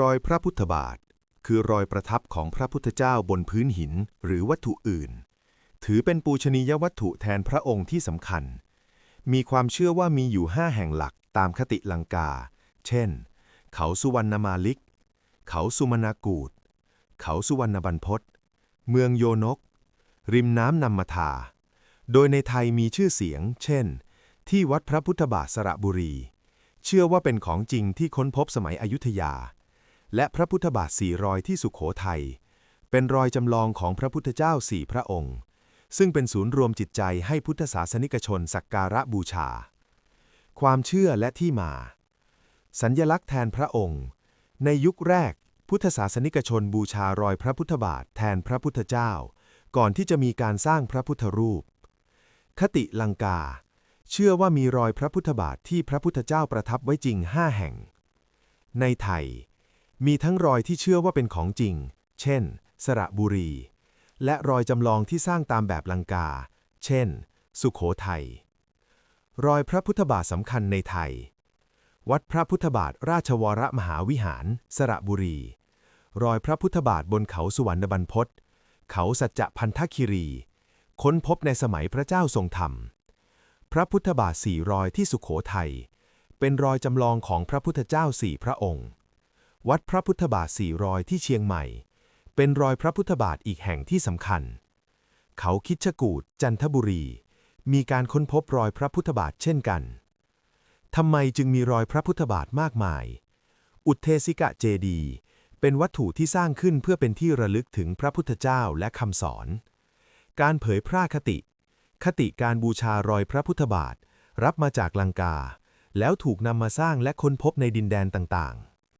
รอยพระพุทธบาท คือรอยประทับของพระพุทธเจ้าบนพื้นหินหรือวัตถุอื่น ถือเป็นปูชนียวัตถุแทนพระองค์ที่สำคัญ มีความเชื่อว่ามีอยู่ห้าแห่งหลักตามคติลังกา เช่น เขาสุวรรณมาลิก เขาสุมนากูดเขาสุวรรณบรรพตเมืองโยนก ริมน้ำนำมาทา โดยในไทยมีชื่อเสียง เช่น ที่วัดพระพุทธบาทสระบุรี เชื่อว่าเป็นของจริงที่ค้นพบสมัยอยุธยา และพระพุทธบาทสี่รอยที่สุขโขทัย เป็นรอยจำลองของพระพุทธเจ้าสี่พระองค์ ซึ่งเป็นศูนย์รวมจิตใจให้พุทธศาสนิกชนสักการะบูชา ความเชื่อและที่มา สัญญลักษณ์แทนพระองค์ ในยุคแรก พุทธศาสนิกชนบูชารอยพระพุทธบาทแทนพระพุทธเจ้า ก่อนที่จะมีการสร้างพระพุทธรูป คติลังกา เชื่อว่ามีรอยพระพุทธบาทที่พระพุทธเจ้าประทับไว้จริงห้าแห่ง ในไทย มีทั้งรอยที่เชื่อว่าเป็นของจริง เช่น สระบุรี และรอยจำลองที่สร้างตามแบบลังกา เช่น สุขโขทัย รอยพระพุทธบาทสำคัญในไทย วัดพระพุทธบาทราชวรมหาวิหาร สระบุรี รอยพระพุทธบาทบนเขาสุวรรณบรรพตเขาสัจจะพันธคิรี ค้นพบในสมัยพระเจ้าทรงธรรม พระพุทธบาทสี่รอยที่สุขโขทัย เป็นรอยจำลองของพระพุทธเจ้าสี่พระองค์ วัดพระพุทธบาทสี่รอยที่เชียงใหม่ เป็นรอยพระพุทธบาทอีกแห่งที่สำคัญ เขาคิดชกูดจันทบุรี มีการค้นพบรอยพระพุทธบาทเช่นกันทำไมจึงมีรอยพระพุทธบาทมากมาย อุทเทสิกะเจดี เป็นวัตถุที่สร้างขึ้นเพื่อเป็นที่ระลึกถึงพระพุทธเจ้าและคำสอน การเผยพระคติ คติการบูชารอยพระพุทธบาท รับมาจากลังกา แล้วถูกนำมาสร้างและค้นพบในดินแดนต่างๆ